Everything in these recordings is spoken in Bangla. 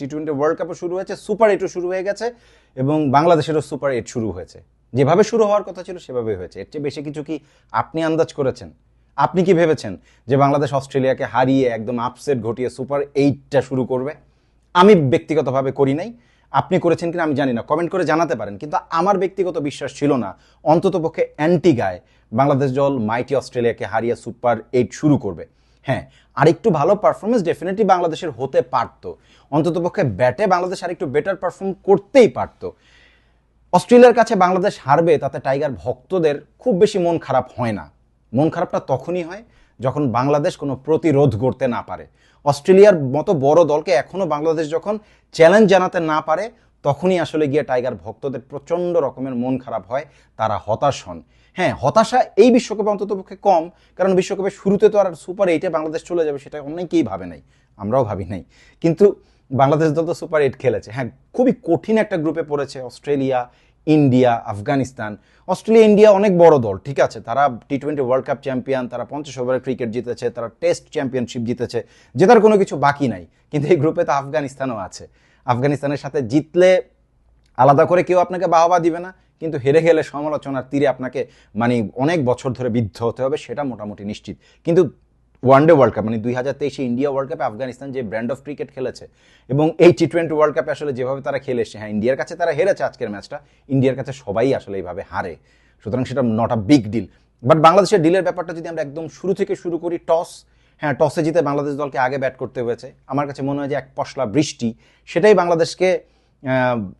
টি টোয়েন্টি ওয়ার্ল্ড কাপও শুরু হয়েছে সুপার এইটও শুরু হয়ে গেছে এবং বাংলাদেশেরও সুপার এইট শুরু হয়েছে। যেভাবে শুরু হওয়ার কথা ছিল সেভাবে হয়েছে। এর চেয়ে বেশি কিছু কি আপনি আন্দাজ করেছেন? আপনি কি ভেবেছেন যে বাংলাদেশ অস্ট্রেলিয়াকে হারিয়ে একদম আপসেট ঘটিয়ে সুপার এইটটা শুরু করবে? আমি ব্যক্তিগতভাবে করি নাই। আপনি করেছেন কিনা আমি জানি না। কমেন্ট করে জানাতে পারেন। কিন্তু আমার ব্যক্তিগত বিশ্বাস ছিল না, অন্ততপক্ষে অ্যান্টিগায় বাংলাদেশ দল মাইটি অস্ট্রেলিয়াকে হারিয়ে সুপার এইট শুরু করবে। হ্যাঁ আরেকটু ভালো পারফরমেন্স ডেফিনেটলি বাংলাদেশের হতে পারত। অন্ততপক্ষে ব্যাটে বাংলাদেশ আরেকটু বেটার পারফর্ম করতেই পারত। অস্ট্রেলিয়ার কাছে বাংলাদেশ হারবে, তাতে টাইগার ভক্তদের খুব বেশি মন খারাপ হয় না। মন খারাপটা তখনই হয় যখন বাংলাদেশ কোনো প্রতিরোধ করতে না পারে। অস্ট্রেলিয়ার মতো বড় দলকে এখনও বাংলাদেশ যখন চ্যালেঞ্জ জানাতে না পারে, তখনই আসলে গিয়ে টাইগার ভক্তদের প্রচণ্ড রকমের মন খারাপ হয়, তারা হতাশ হন। হ্যাঁ হতাশা এই বিশ্বকাপে অন্ততপক্ষে কম, কারণ বিশ্বকাপের শুরুতে তো আর সুপার এইটে বাংলাদেশ চলে যাবে সেটা অনেকেই ভাবে নাই, আমরাও ভাবি নাই। কিন্তু বাংলাদেশ দল তো সুপার এইট খেলেছে। হ্যাঁ খুবই কঠিন একটা গ্রুপে পড়েছে Australia, India, Afghanistan. Australia, India অনেক বড় দল, ঠিক আছে? তারা T twenty world cup champion তারা পঞ্চাশ ওভারের ক্রিকেট জিতেছে, তারা টেস্ট চ্যাম্পিয়নশিপ জিতেছে, জেতার কোনো কিছু বাকি নাই। কিন্তু এই গ্রুপে তো আফগানিস্তানও আছে। আফগানিস্তানের সাথে জিতলে আলাদা করে কেউ আপনাকে বাহবা দিবে না। কিন্তু হেরে গেলে সমালোচনার তীরে আপনাকে মানে অনেক বছর ধরে বিদ্ধ হতে হবে, সেটা মোটামুটি নিশ্চিত। কিন্তু ওয়ানডে ওয়ার্ল্ড কাপ মানে দুই হাজার তেইশে ইন্ডিয়া ওয়ার্ল্ড কাপে আফগানিস্তান যে ব্র্যান্ড অফ ক্রিকেট খেলেছে, এবং এই টি টোয়েন্টি ওয়ার্ল্ড কাপে আসলে যেভাবে তারা খেলে এসছে হ্যাঁ ইন্ডিয়ার কাছে তারা হেরেছে আজকের ম্যাচটা ইন্ডিয়ার কাছে সবাই আসলে এইভাবে হারে। সুতরাং সেটা not a big deal but বাংলাদেশের ডিলের ব্যাপারটা যদি আমরা একদম শুরু থেকে শুরু করি টস হ্যাঁ টসে জিতে বাংলাদেশ দলকে আগে ব্যাট করতে হয়েছে। আমার কাছে মনে হয় যে এক পশলা বৃষ্টি, সেটাই বাংলাদেশকে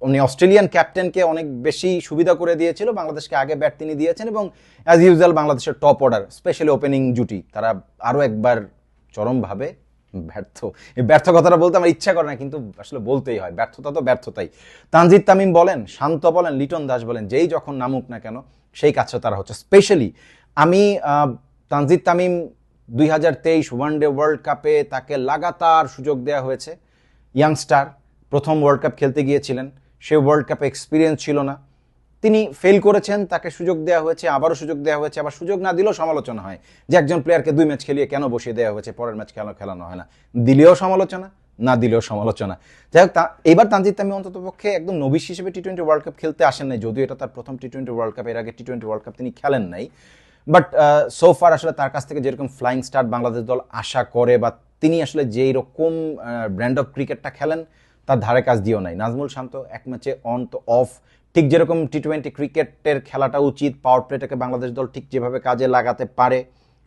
উনি অস্ট্রেলিয়ান ক্যাপ্টেনকে অনেক বেশি সুবিধা করে দিয়েছিল। বাংলাদেশকে আগে ব্যাট তিনি দিয়েছেন এবং অ্যাজ ইউজুয়াল বাংলাদেশের টপ অর্ডার স্পেশালি ওপেনিং জুটি। তারা আরও একবার চরমভাবে ব্যর্থ। এই ব্যর্থ কথাটা বলতে আমার ইচ্ছা করে না, কিন্তু আসলে বলতেই হয়। ব্যর্থতা তো ব্যর্থতাই। তানজিদ তামিম বলেন, শান্ত বলেন, লিটন দাস বলেন, যেই যখন নামুক না কেন, সেই কাজটা তারা হচ্ছে। স্পেশালি আমি তানজিদ তামিম দুই হাজার তেইশ ওয়ানডে ওয়ার্ল্ড কাপে তাকে লাগাতার সুযোগ দেওয়া হয়েছে। ইয়াংস্টার প্রথম ওয়ার্ল্ড কাপ খেলতে গিয়েছিলেন। সে ওয়ার্ল্ড কাপে এক্সপিরিয়েন্স ছিল না। তিনি ফেল করেছেন, তাকে সুযোগ দেওয়া হয়েছে, আবারও সুযোগ দেওয়া হয়েছে। আবার সুযোগ না দিলেও সমালোচনা হয় যে একজন প্লেয়ারকে দুই ম্যাচ খেলিয়ে কেন বসিয়ে দেওয়া হয়েছে, পরের ম্যাচ কেন খেলানো হয় না। দিলেও সমালোচনা, না দিলেও সমালোচনা। যাই হোক, তা এবার তানজিদ তামি অন্তত পক্ষে একদম নবিশ হিসেবে টি টোয়েন্টি ওয়ার্ল্ড কাপ খেলতে আসেন নাই, যদিও এটা তার প্রথম টি টোয়েন্টি ওয়ার্ল্ড কাপ এর আগে টি টোয়েন্টি ওয়ার্ল্ড কাপ তিনি খেলেন নাই। বাট সোফার আসলে তার কাছ থেকে যেরকম ফ্লাইং স্টার বাংলাদেশ দল আশা করে বা তিনি আসলে যেই রকম ব্র্যান্ড অফ ক্রিকেটটা খেলেন তার ধারে কাজ দিও নাই। নাজমুল শান্ত এক ম্যাচে অন তো অফ ঠিক যেরকম টি টোয়েন্টি ক্রিকেটের খেলাটা উচিত পাওয়ার প্লেটাকে বাংলাদেশ দল ঠিক যেভাবে কাজে লাগাতে পারে,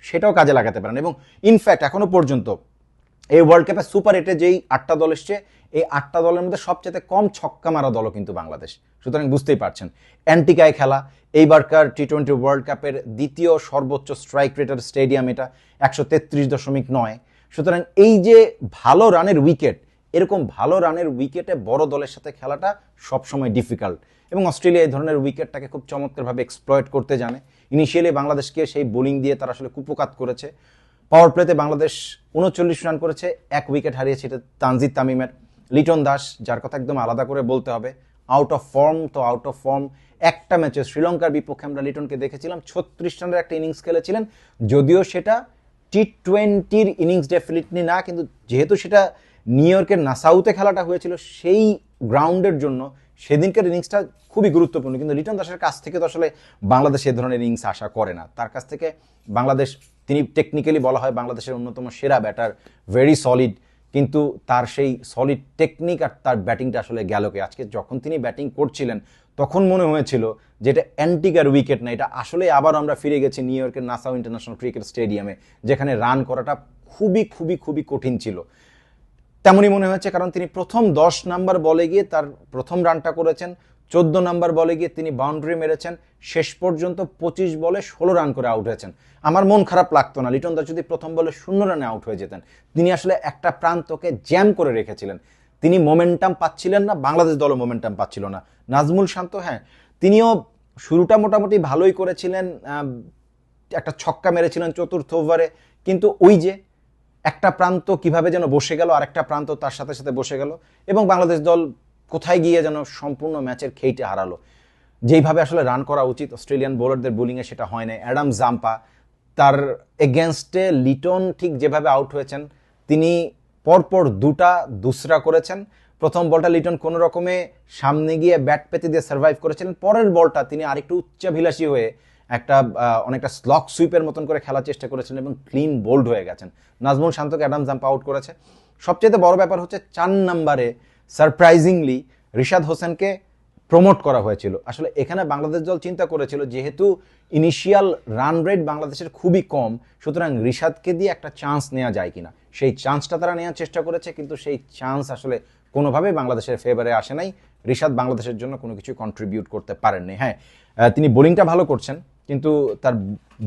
সেটাও কাজে লাগাতে পারেন এবং ইনফ্যাক্ট এখনও পর্যন্ত এই ওয়ার্ল্ড কাপে সুপার এইটে যেই আটটা দল এসছে, এই আটটা দলের মধ্যে সবচেয়ে কম ছক্কা মারা দলও কিন্তু বাংলাদেশ। সুতরাং বুঝতেই পারছেন, অ্যান্টিকায় খেলা। এইবারকার টি টোয়েন্টি ওয়ার্ল্ড কাপের দ্বিতীয় সর্বোচ্চ স্ট্রাইক রেটার স্টেডিয়াম এটা, একশো তেত্রিশ দশমিক নয়। সুতরাং এই যে ভালো রানের উইকেট এরকম ভালো রানের উইকেটে বড় দলের সাথে খেলাটা সবসময় ডিফিকাল্ট এবং অস্ট্রেলিয়া এই ধরনের উইকেটটাকে খুব চমৎকারভাবে এক্সপ্লয়েট করতে জানে। ইনিশিয়ালি বাংলাদেশকে সেই বোলিং দিয়ে তারা আসলে কুপকাত করেছে। পাওয়ার প্লেতে বাংলাদেশ উনচল্লিশ রান করেছে, এক উইকেট হারিয়েছে এটা তানজিদ তামিমের। লিটন দাস, যার কথা একদম আলাদা করে বলতে হবে আউট অফ ফর্ম তো আউট অফ ফর্ম একটা ম্যাচে শ্রীলঙ্কার বিপক্ষে আমরা লিটনকে দেখেছিলাম, ছত্রিশ রানের একটা ইনিংস খেলেছিলেন। যদিও সেটা টি টোয়েন্টির ইনিংস ডেফিনেটলি না, কিন্তু যেহেতু সেটা নিউ ইয়র্কের নাসাউতে খেলাটা হয়েছিল, সেই গ্রাউন্ডের জন্য সেদিনকার ইনিংসটা খুবই গুরুত্বপূর্ণ। কিন্তু লিটন দাসের কাছ থেকে তো আসলে বাংলাদেশ এ ধরনের ইনিংস আশা করে না। তার কাছ থেকে বাংলাদেশ, তিনি টেকনিক্যালি বলা হয় বাংলাদেশের অন্যতম সেরা ব্যাটার ভেরি সলিড কিন্তু তার সেই সলিড টেকনিক আর তার ব্যাটিংটা আসলে গেলকে আজকে যখন তিনি ব্যাটিং করছিলেন, তখন মনে হয়েছিল যে এটা অ্যান্টিকার উইকেট না, এটা আসলে আবার আমরা ফিরে গেছি নিউ ইয়র্কের নাসাউ ইন্টারন্যাশনাল ক্রিকেট স্টেডিয়ামে যেখানে রান করাটা খুবই খুবই খুবই কঠিন ছিল। তেমনই মনে হয়েছে, কারণ তিনি প্রথম দশ নাম্বার বলে গিয়ে তার প্রথম রানটা করেছেন, চোদ্দ নাম্বার বলে গিয়ে তিনি বাউন্ডারি মেরেছেন, শেষ পর্যন্ত পঁচিশ বলে ষোলো রান করে আউট হয়েছেন। আমার মন খারাপ লাগতো না, লিটন দাস যদি প্রথম বলে শূন্য রানে আউট হয়ে যেতেন, তিনি আসলে একটা প্রান্তকে জ্যাম করে রেখেছিলেন। তিনি মোমেন্টাম পাচ্ছিলেন না, বাংলাদেশ দলও মোমেন্টাম পাচ্ছিল না। নাজমুল শান্ত হ্যাঁ তিনিও শুরুটা মোটামুটি ভালোই করেছিলেন একটা ছক্কা মেরেছিলেন চতুর্থ ওভারে কিন্তু ওই যে একটা প্রান্ত কীভাবে যেন বসে গেল আর একটা প্রান্ত তার সাথে সাথে বসে গেল, এবং বাংলাদেশ দল কোথায় গিয়ে যেন সম্পূর্ণ ম্যাচের খেইটে হারালো। যেইভাবে আসলে রান করা উচিত অস্ট্রেলিয়ান বোলারদের বোলিংয়ে সেটা হয় না অ্যাডাম জাম্পা, তার এগেনস্টে লিটন ঠিক যেভাবে আউট হয়েছেন, তিনি পরপর দুটা দুসরা করেছেন। প্রথম বলটা লিটন কোনো রকমে সামনে গিয়ে ব্যাট পেতে দিয়ে সার্ভাইভ করেছিলেন, পরের বলটা তিনি আরেকটু উচ্চাভিলাষী হয়ে একটা অনেকটা স্লক সুইপের মতন করে খেলার চেষ্টা করেছেন এবং ক্লিন বোল্ড হয়ে গেছেন। নাজমুল শান্তকে অ্যাডাম জাম্প আউট করেছে। সবচেয়ে বড় ব্যাপার হচ্ছে চার নাম্বারে সারপ্রাইজিংলি রিশাদ হোসেনকে প্রমোট করা হয়েছিল। আসলে এখানে বাংলাদেশ দল চিন্তা করেছিল যেহেতু ইনিশিয়াল রান রেট বাংলাদেশের খুবই কম, সুতরাং রিশাদকে দিয়ে একটা চান্স নেওয়া যায় কিনা। সেই চান্সটা তারা নেওয়ার চেষ্টা করেছে, কিন্তু সেই চান্স আসলে কোনোভাবেই বাংলাদেশের ফেভারে আসে নাই। রিশাদ বাংলাদেশের জন্য কোনো কিছু কন্ট্রিবিউট করতে পারেননি। হ্যাঁ তিনি বোলিংটা ভালো করছেন। কিন্তু তার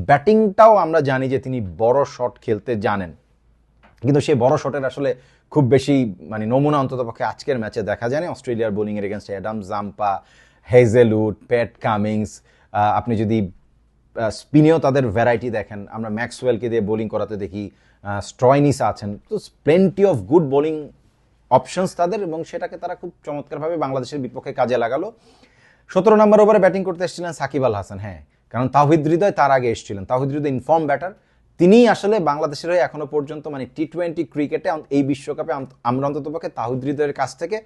ব্যাটিংটাও আমরা জানি যে তিনি বড় শট খেলতে জানেন। কিন্তু সেই বড় শটের আসলে খুব বেশি মানে নমুনা অন্ততপক্ষে আজকের ম্যাচে দেখা যায়নি। অস্ট্রেলিয়ার বোলিং এর against Adam Zampa, Hazlewood, Pat Cummins আপনি যদি স্পিনেও তাদের ভ্যারাইটি দেখেন, আমরা ম্যাক্সওয়েলকে দিয়ে বোলিং করাতে দেখি স্ট্রয়নিস আছেন। তো plenty of good bowling options তাদের এবং সেটাকে তারা খুব চমৎকারভাবে বাংলাদেশের বিপক্ষে কাজে লাগালো। সতেরো নম্বর ওভারে ব্যাটিং করতে এসেছিলেন সাকিব আল হাসান। হ্যাঁ কারণ তাহিদ হৃদয় তার আগে এসেছিলেন। তাহিদ হৃদয় ইনফর্ম ব্যাটার তিনিই আসলে বাংলাদেশের হয়ে এখনও পর্যন্ত মানে টি টোয়েন্টি ক্রিকেটে এই বিশ্বকাপে আম- আমরা অন্ততপক্ষে তাহিদ হৃদয়ের কাছ থেকে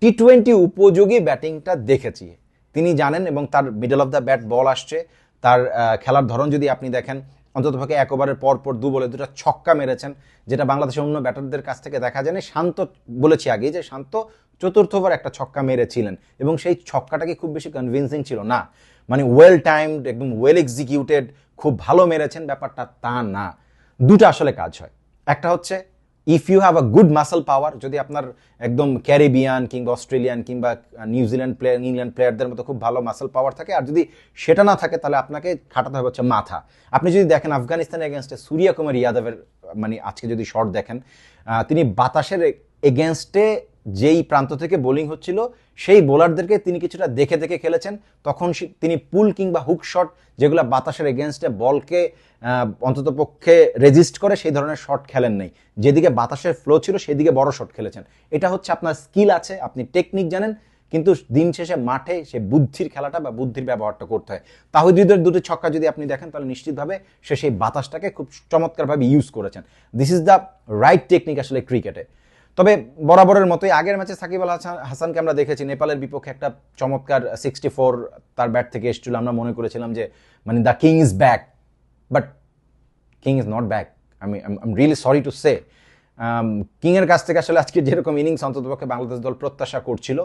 টি টোয়েন্টি উপযোগী ব্যাটিংটা দেখেছি। তিনি জানেন এবং তার middle of the bat ball আসছে। তার খেলার ধরন যদি আপনি দেখেন অন্ততপক্ষে এক ওভারের পর পর দু বলে দুটো ছক্কা মেরেছেন, যেটা বাংলাদেশের অন্য ব্যাটারদের কাছ থেকে দেখা যায়নি। শান্ত, বলেছি আগে যে শান্ত চতুর্থ ওভার একটা ছক্কা মেরেছিলেন এবং সেই ছক্কাটা কি খুব বেশি কনভিনসিং ছিল? না। মানে ওয়েল টাইমড একদম ওয়েল এক্সিকিউটেড খুব ভালো মেরেছেন, ব্যাপারটা তা না। দুটো আসলে কাজ হয়। একটা হচ্ছে if you have a good muscle power যদি আপনার একদম ক্যারিবিয়ান কিংবা অস্ট্রেলিয়ান কিংবা নিউজিল্যান্ড প্লেয়ার ইংল্যান্ড প্লেয়ারদের মতো খুব ভালো মাসল পাওয়ার থাকে, আর যদি সেটা না থাকে, তাহলে আপনাকে খাটাতে হবে হচ্ছে মাথা। আপনি যদি দেখেন আফগানিস্তানের এগেনস্টে সূর্য কুমার ইয়াদবের মানে আজকে যদি শট দেখেন তিনি বাতাসের এগেনস্টে যেই প্রান্ত থেকে বোলিং হচ্ছিল, সেই বোলারদেরকে তিনি কিছুটা দেখে দেখে খেলেছেন। তখন তিনি পুল কিংবা হুক শট যেগুলো বাতাসের এগেনস্টে বলকে অন্তত পক্ষে রেজিস্ট করে, সেই ধরনের শট খেলেন নাই। যেদিকে বাতাসের ফ্লো ছিল, সেদিকে বড় শট খেলেছেন। এটা হচ্ছে আপনার স্কিল আছে, আপনি টেকনিক জানেন, কিন্তু দিন শেষে মাঠে সে বুদ্ধির খেলাটা বা বুদ্ধির ব্যবহারটা করতে হয়। তাহিদুদের দুটো ছক্কা যদি আপনি দেখেন, তাহলে নিশ্চিতভাবে সে সেই বাতাসটাকে খুব চমৎকারভাবে ইউজ করেছেন। This is the right technique আসলে ক্রিকেটে তবে বরাবরের মতোই আগের ম্যাচে সাকিব আল হাসান হাসানকে আমরা দেখেছি। নেপালের বিপক্ষে একটা চমৎকার সিক্সটি ফোর তার ব্যাট থেকে এসেছিল। আমরা মনে করেছিলাম যে মানে the king is back but king is not back আমি আম রিয়েলি সরি টু সে কিংয়ের কাছ থেকে আসলে আজকে যেরকম ইনিংস অন্ততপক্ষে বাংলাদেশ দল প্রত্যাশা করছিল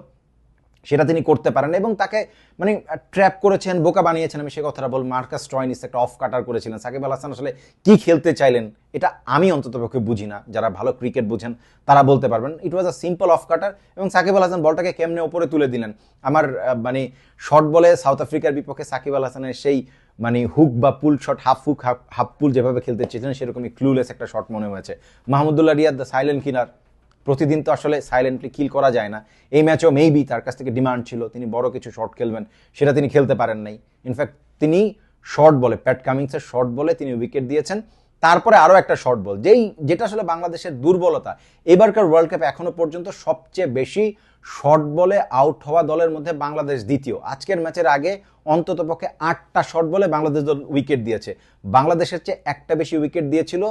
সেটা তিনি করতে পারেন এবং তাকে মানে ট্র্যাপ করেছেন, বোকা বানিয়েছেন, আমি সে কথাটা বল মার্কাস ট্রয়নিস একটা অফ কাটার করেছিলেন। সাকিব আল হাসান আসলে কি খেলতে চাইলেন, এটা আমি অন্ততপক্ষে বুঝি না। যারা ভালো ক্রিকেট বুঝেন, তারা বলতে পারবেন। ইট ওয়াজ আ সিম্পল অফ কাটার এবং সাকিব আল হাসান বলটাকে কেমনে ওপরে তুলে দিলেন? আমার মানে শর্ট বলে সাউথ আফ্রিকার বিপক্ষে সাকিব আল হাসানের সেই মানে হুক বা pull shot half hook half pull যেভাবে খেলতে চেয়েছিলেন, সেরকমই ক্লুলেস একটা শট মনে হয়েছে। মাহমুদুল্লাহ রিয়াদ দ্য সাইলেন্ট কিনার প্রতিদিন তো আসলে সাইলেন্টলি কিল করা যায় না। এই ম্যাচেও মেবি তার কাছ থেকে ডিমান্ড ছিল, তিনি বড় কিছু শট খেলবেন, সেটা তিনি খেলতে পারেন নাই। ইনফ্যাক্ট তিনি শর্ট বলে প্যাট কামিংসের শর্ট বলে তিনি উইকেট দিয়েছেন। তারপরে আরও একটা শর্ট বল যেই, যেটা আসলে বাংলাদেশের দুর্বলতা। এবারকার ওয়ার্ল্ড কাপে এখনও পর্যন্ত সবচেয়ে বেশি শর্ট বলে আউট হওয়া দলের মধ্যে বাংলাদেশ দ্বিতীয়। আজকের ম্যাচের আগে অন্ততপক্ষে আটটা শর্ট বলে বাংলাদেশ দল উইকেট দিয়েছে। বাংলাদেশের চেয়ে একটা বেশি উইকেট দিয়েছিল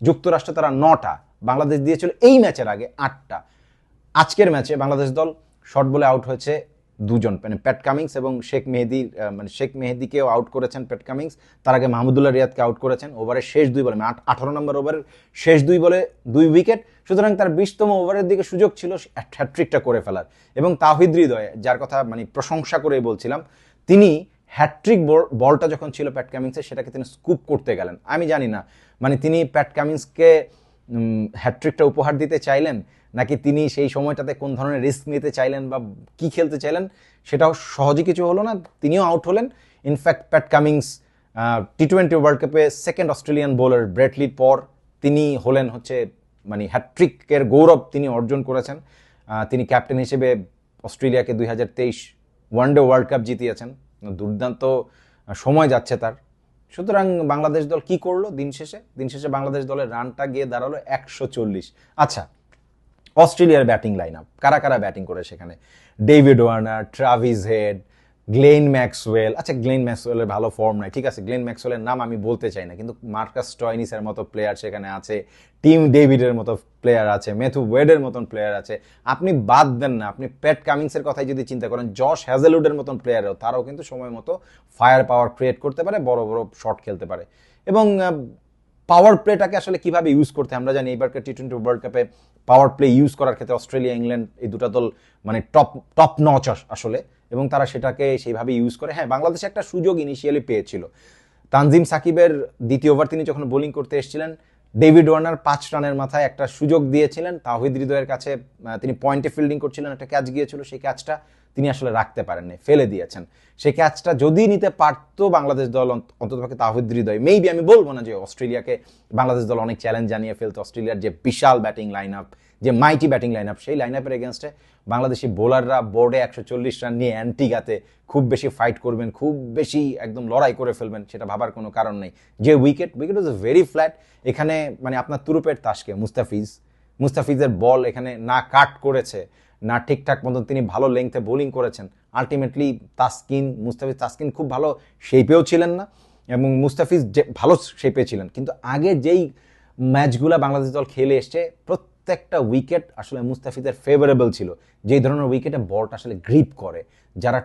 যুক্তরাষ্ট্র, তারা নটা। বাংলাদেশ দিয়েছিল এই ম্যাচের আগে আটটা। আজকের ম্যাচে বাংলাদেশ দল শর্ট বলে আউট হয়েছে দুজন মানে প্যাট কামিংস এবং শেখ মেহেদি মানে শেখ মেহেদিকেও আউট করেছেন প্যাট কামিংস। তার আগে মাহমুদুল্লাহ রিয়াদকে আউট করেছেন ওভারের শেষ দুই বলে মানে আট- আঠারো নম্বর ওভারের শেষ দুই বলে দুই উইকেট। সুতরাং তার বিশতম ওভারের দিকে সুযোগ ছিল হ্যাট্রিকটা করে ফেলার। এবং তাহিদ হৃদয়, যার কথা মানে প্রশংসা করে বলছিলাম, তিনি হ্যাট্রিক বলটা যখন ছিল প্যাট কামিংসের, সেটাকে তিনি স্কুপ করতে গেলেন। আমি জানি না মানে তিনি প্যাট কামিংসকে হ্যাট্রিকটা উপহার দিতে চাইলেন, নাকি তিনি সেই সময়টাতে কোন ধরনের রিস্ক নিতে চাইলেন বা কি খেলতে চাইলেন, সেটাও সহজে কিছু হলো না। তিনিও আউট হলেন। In fact Pat Cummins T twenty world কাপে সেকেন্ড অস্ট্রেলিয়ান বোলার ব্রেটলির পর তিনি হলেন হচ্ছে মানে হ্যাট্রিকের গৌরব তিনি অর্জন করেছেন। তিনি ক্যাপ্টেন হিসেবে অস্ট্রেলিয়াকে দুই হাজার তেইশ ওয়ানডে ওয়ার্ল্ড কাপ জিতিয়েছেন। দুর্দান্ত সময় যাচ্ছে তার। সুতরাং বাংলাদেশ দল কি করল দিন শেষে? দিন শেষে বাংলাদেশ দলের রানটা গিয়ে দাঁড়াল একশো চল্লিশ। আচ্ছা অস্ট্রেলিয়ার ব্যাটিং লাইন আপ কারা কারা ব্যাটিং করে সেখানে David Warner Travis Head Glenn Maxwell আচ্ছা গ্লেন ম্যাক্সওয়েলের ভালো ফর্ম নাই ঠিক আছে গ্লেন ম্যাক্সওয়েলের নাম আমি বলতে চাই না, কিন্তু মার্কাস টয়নিসের মতো প্লেয়ার সেখানে আছে টিম ডেভিডের মতো প্লেয়ার আছে মেথু ওয়েডের মতন প্লেয়ার আছে, আপনি বাদ দেন না, আপনি প্যাট কামিংসের কথাই যদি চিন্তা করেন জশ হ্যাজেলউডের মতন প্লেয়ারও তারাও কিন্তু সময় মতো ফায়ার পাওয়ার ক্রিয়েট করতে পারে, বড় বড় শট খেলতে পারে। এবং পাওয়ার প্লেটাকে আসলে কীভাবে ইউজ করতে আমরা জানি এবারকার টি টোয়েন্টি ওয়ার্ল্ড কাপে পাওয়ার প্লে ইউজ করার ক্ষেত্রে অস্ট্রেলিয়া ইংল্যান্ড এই দুটা দল মানে টপ টপ নচ আসলে। এবং তারা সেটাকে সেইভাবে ইউজ করে। হ্যাঁ বাংলাদেশে একটা সুযোগ ইনিশিয়ালি পেয়েছিল। তানজিম সাকিবের দ্বিতীয় ওভার তিনি যখন বোলিং করতে এসেছিলেন, ডেভিড ওয়ার্নার পাঁচ রানের মাথায় একটা সুযোগ দিয়েছিলেন। তাহিদ হৃদয়ের কাছে তিনি পয়েন্টে ফিল্ডিং করছিলেন, একটা ক্যাচ গিয়েছিল, সেই ক্যাচটা তিনি আসলে রাখতে পারেননি, ফেলে দিয়েছেন। সেই ক্যাচটা যদি নিতে পারতো বাংলাদেশ দল অন্ত- অন্ততপক্ষে তাহিদ হৃদয়। মেবি আমি বলব না যে অস্ট্রেলিয়াকে বাংলাদেশ দল অনেক চ্যালেঞ্জ জানিয়ে ফেলতো। অস্ট্রেলিয়ার যে বিশাল ব্যাটিং লাইন আপ যে মাইটি ব্যাটিং লাইন আপ সেই লাইন আপের এগেনস্টে বাংলাদেশি বোলাররা বোর্ডে একশো চল্লিশ রান নিয়ে অ্যান্টিগাতে খুব বেশি ফাইট করবেন, খুব বেশি একদম লড়াই করে ফেলবেন, সেটা ভাবার কোনো কারণ নেই। যে wicket wicket was very flat এখানে মানে আপনার তুরুপের তাসকে মুস্তাফিজ, মুস্তাফিজের বল এখানে না কাট করেছে। না ঠিকঠাক মতন তিনি ভালো লেংথে বোলিং করেছেন। আলটিমেটলি তাসকিন, মুস্তাফিজ তাসকিন খুব ভালো শেপেও ছিলেন না এবং মুস্তাফিজ যে, ভালো শেপে ছিলেন। কিন্তু আগে যেই ম্যাচগুলো বাংলাদেশ দল খেলে এসছে, প্রত্যেকটা উইকেট আসলে মুস্তাফিজের ফেভারেবল ছিল। যেই ধরনের উইকেটে বলটা আসলে গ্রিপ করে, যারা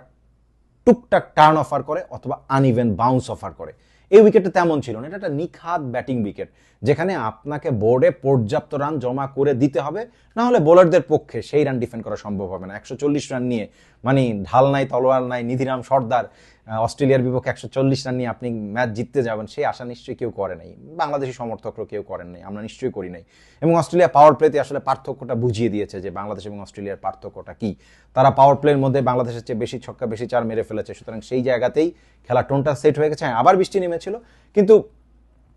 টুকটাক টার্ন অফার করে অথবা আনইভেন বাউন্স অফার করে। এই উইকেটটা তেমন ছিল না, এটা একটা নিখাত ব্যাটিং উইকেট যেখানে আপনাকে বোর্ডে পর্যাপ্ত রান জমা করে দিতে হবে, না হলে বোলারদের পক্ষে সেই রান ডিফেন্ড করা সম্ভব হবে না। একশো চল্লিশ রান নিয়ে মানে ঢাল নাই, তলোয়ার নাই, নিধিরাম, সর্দার অস্ট্রেলিয়ার বিপক্ষে একশো চল্লিশ রান নিয়ে আপনি ম্যাচ জিততে যাবেন, সেই আশা নিশ্চয়ই কেউ করে নাই। বাংলাদেশি সমর্থকরা কেউ করেন নাই, আমরা নিশ্চয়ই করি নাই। এবং অস্ট্রেলিয়া পাওয়ার প্লেতে আসলে পার্থক্যটা বুঝিয়ে দিয়েছে যে বাংলাদেশ এবং অস্ট্রেলিয়ার পার্থক্যটা কি। তারা পাওয়ার প্লের মধ্যে বাংলাদেশের চেয়ে বেশি ছক্কা, বেশি চার মেরে ফেলেছে, সুতরাং সেই জায়গাতেই খেলা টোনটা সেট হয়ে গেছে। হ্যাঁ আবার বৃষ্টি নেমেছিল, কিন্তু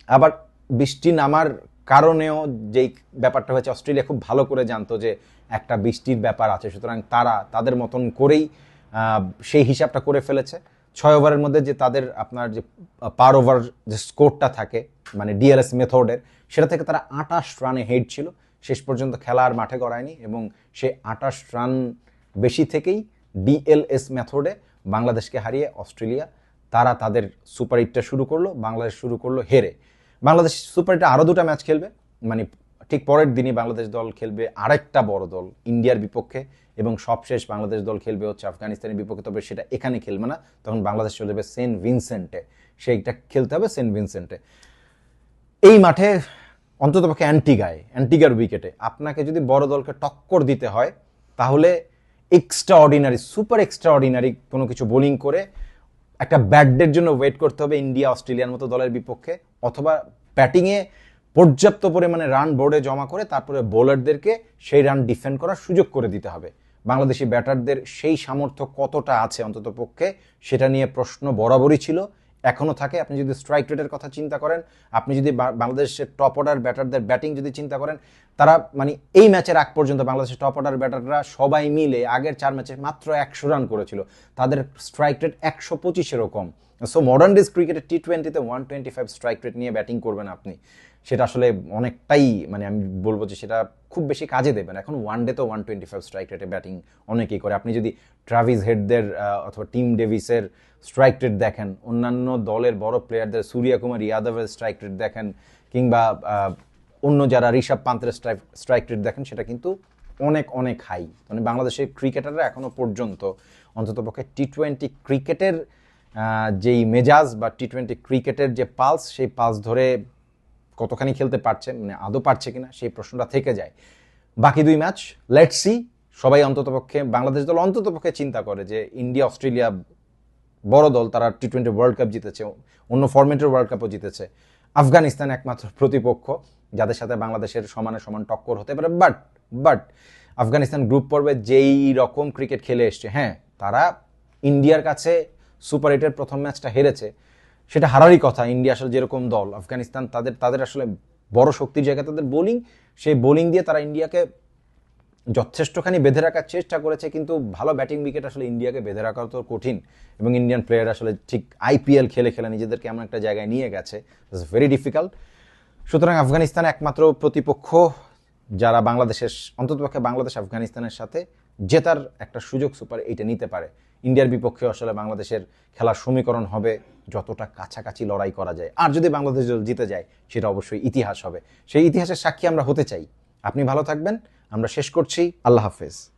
আবার বৃষ্টি নামার কারণেও যেই ব্যাপারটা হয়েছে, অস্ট্রেলিয়া খুব ভালো করে জানতো যে একটা বৃষ্টির ব্যাপার আছে, সুতরাং তারা তাদের মতন করেই সেই হিসাবটা করে ফেলেছে। ছয় ওভারের মধ্যে যে তাদের আপনার যে পার ওভার যে স্কোরটা থাকে মানে ডিএলএস মেথডের সেটা থেকে তারা আটাশ রানে হেড ছিল। শেষ পর্যন্ত খেলা আর মাঠে গড়ায়নি এবং সে আটাশ রান বেশি থেকেই ডিএলএস মেথডে বাংলাদেশকে হারিয়ে অস্ট্রেলিয়া, তারা তাদের সুপার এইটটা শুরু করল, বাংলাদেশ শুরু করল হেরে। বাংলাদেশ সুপার এইটে আরও দুটো ম্যাচ খেলবে মানে ঠিক পরের দিনই বাংলাদেশ দল খেলবে আরেকটা বড় দল, ইন্ডিয়ার বিপক্ষে, এবং সবশেষ বাংলাদেশ দল খেলবে হচ্ছে আফগানিস্তানের বিপক্ষে, তবে সেটা এখানে খেলবে না। তখন বাংলাদেশ চলে যাবে সেন্ট ভিনসেন্টে। সেইটা খেলতে হবে সেন্ট ভিনসেন্টে। এই মাঠে অন্তত অন্ততপক্ষে অ্যান্টিগায়, অ্যান্টিগার উইকেটে। আপনাকে যদি বড় দলকে টক্কর দিতে হয়, তাহলে extraordinary super extraordinary কোনো কিছু বোলিং করে একটা ব্যাটদের জন্য ওয়েট করতে হবে ইন্ডিয়া অস্ট্রেলিয়ার মতো দলের বিপক্ষে, অথবা ব্যাটিংয়ে পর্যাপ্ত পরিমাণে রান বোর্ডে জমা করে তারপরে বোলারদেরকে সেই রান ডিফেন্ড করার সুযোগ করে দিতে হবে। বাংলাদেশি ব্যাটারদের সেই সামর্থ্য কতটা আছে অন্তত পক্ষে সেটা নিয়ে প্রশ্ন বরাবরই ছিল। এখনও থাকে। আপনি যদি স্ট্রাইক রেটের কথা চিন্তা করেন, আপনি যদি বাংলাদেশের টপ অর্ডার ব্যাটারদের ব্যাটিং যদি চিন্তা করেন, তারা মানে এই ম্যাচের আগ পর্যন্ত বাংলাদেশের টপ অর্ডার ব্যাটাররা সবাই মিলে আগের চার ম্যাচে মাত্র একশো রান করেছিল। তাদের স্ট্রাইক রেট একশো পঁচিশেরও কম। সো মডার্ন ডেজ ক্রিকেটে টি টোয়েন্টিতে one twenty five strike rate নিয়ে ব্যাটিং করবেন আপনি। সেটা আসলে অনেকটাই মানে আমি বলব যে সেটা খুব বেশি কাজে দেবে না। এখন ওয়ান ডে তো ওয়ান টোয়েন্টি ফাইভ স্ট্রাইক রেটে ব্যাটিং অনেকেই করে। আপনি যদি ট্রাভিস হেডদের অথবা টিম ডেভিসের স্ট্রাইক রেট দেখেন, অন্যান্য দলের বড় প্লেয়ারদের সূর্য কুমার ইয়াদবের স্ট্রাইক রেট দেখেন, কিংবা অন্য যারা ঋষভ পান্তের স্ট্রাইক স্ট্রাইক রেট দেখেন, সেটা কিন্তু অনেক অনেক হাই মানে বাংলাদেশের ক্রিকেটাররা এখনও পর্যন্ত অন্ততপক্ষে টি টোয়েন্টি ক্রিকেটের যেই মেজাজ বা টি টোয়েন্টি ক্রিকেটের যে পালস সেই পালস ধরে কতখানি খেলতে পারছে মানে আদৌ পারছে কিনা, সেই প্রশ্নটা থেকে যায়। বাকি দুই ম্যাচ লেট সি সবাই অন্ততপক্ষে বাংলাদেশ দল অন্ততপক্ষে চিন্তা করে যে ইন্ডিয়া, অস্ট্রেলিয়া বড় দল, তারা টি টোয়েন্টি ওয়ার্ল্ড কাপ জিতেছে, অন্য ফরম্যাটের ওয়ার্ল্ড কাপও জিতেছে। আফগানিস্তান একমাত্র প্রতিপক্ষ, যাদের সাথে বাংলাদেশের সমানে সমান টক্কর হতে পারে বাট বাট আফগানিস্তান গ্রুপ পর্বে যেই রকম ক্রিকেট খেলে এসছে হ্যাঁ তারা ইন্ডিয়ার কাছে সুপার এইটের প্রথম ম্যাচটা হেরেছে। সেটা হারারই কথা, ইন্ডিয়া আসলে যেরকম দল, আফগানিস্তান তাদের তাদের আসলে বড় শক্তির জায়গায় তাদের বোলিং, সেই বোলিং দিয়ে তারা ইন্ডিয়াকে যথেষ্টখানি বেঁধে রাখার চেষ্টা করেছে, কিন্তু ভালো ব্যাটিং উইকেট আসলে ইন্ডিয়াকে বেঁধে রাখা তো কঠিন এবং ইন্ডিয়ান প্লেয়ার আসলে ঠিক আইপিএল খেলে খেলে নিজেদেরকে এমন একটা জায়গায় নিয়ে গেছে। ইটস ভেরি ডিফিকাল্ট সুতরাং আফগানিস্তান একমাত্র প্রতিপক্ষ যারা বাংলাদেশের, অন্ততপক্ষে বাংলাদেশ আফগানিস্তানের সাথে জেতার একটা সুযোগ সুপার এইটা নিতে পারে। ইন্ডিয়ার বিপক্ষে আসলে বাংলাদেশের খেলার সমীকরণ হবে, যতটা কাছাকাছি লড়াই করা যায়। আর যদি বাংলাদেশ জিতে যায়, সেটা অবশ্যই ইতিহাস হবে। সেই ইতিহাসের সাক্ষী আমরা হতে চাই। আপনি ভালো থাকবেন। আমরা শেষ করছি। আল্লাহ হাফেজ।